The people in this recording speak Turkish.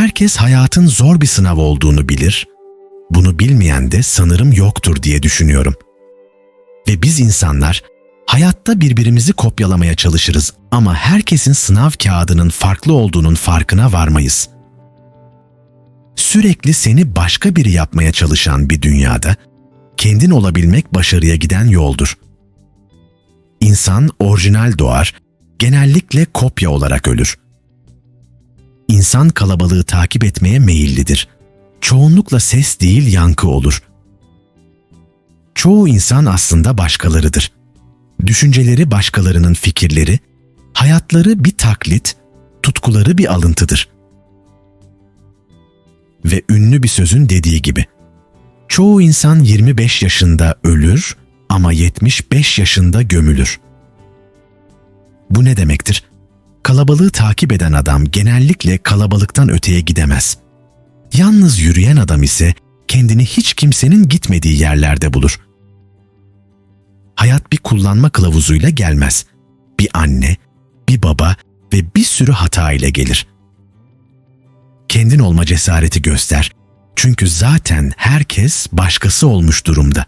Herkes hayatın zor bir sınav olduğunu bilir. Bunu bilmeyen de sanırım yoktur diye düşünüyorum. Ve biz insanlar hayatta birbirimizi kopyalamaya çalışırız ama herkesin sınav kağıdının farklı olduğunun farkına varmayız. Sürekli seni başka biri yapmaya çalışan bir dünyada kendin olabilmek başarıya giden yoldur. İnsan orijinal doğar, genellikle kopya olarak ölür. İnsan kalabalığı takip etmeye meyillidir. Çoğunlukla ses değil yankı olur. Çoğu insan aslında başkalarıdır. Düşünceleri başkalarının fikirleri, hayatları bir taklit, tutkuları bir alıntıdır. Ve ünlü bir sözün dediği gibi, çoğu insan 25 yaşında ölür ama 75 yaşında gömülür. Bu ne demektir? Kalabalığı takip eden adam genellikle kalabalıktan öteye gidemez. Yalnız yürüyen adam ise kendini hiç kimsenin gitmediği yerlerde bulur. Hayat bir kullanma kılavuzuyla gelmez. Bir anne, bir baba ve bir sürü hata ile gelir. Kendin olma cesareti göster. Çünkü zaten herkes başkası olmuş durumda.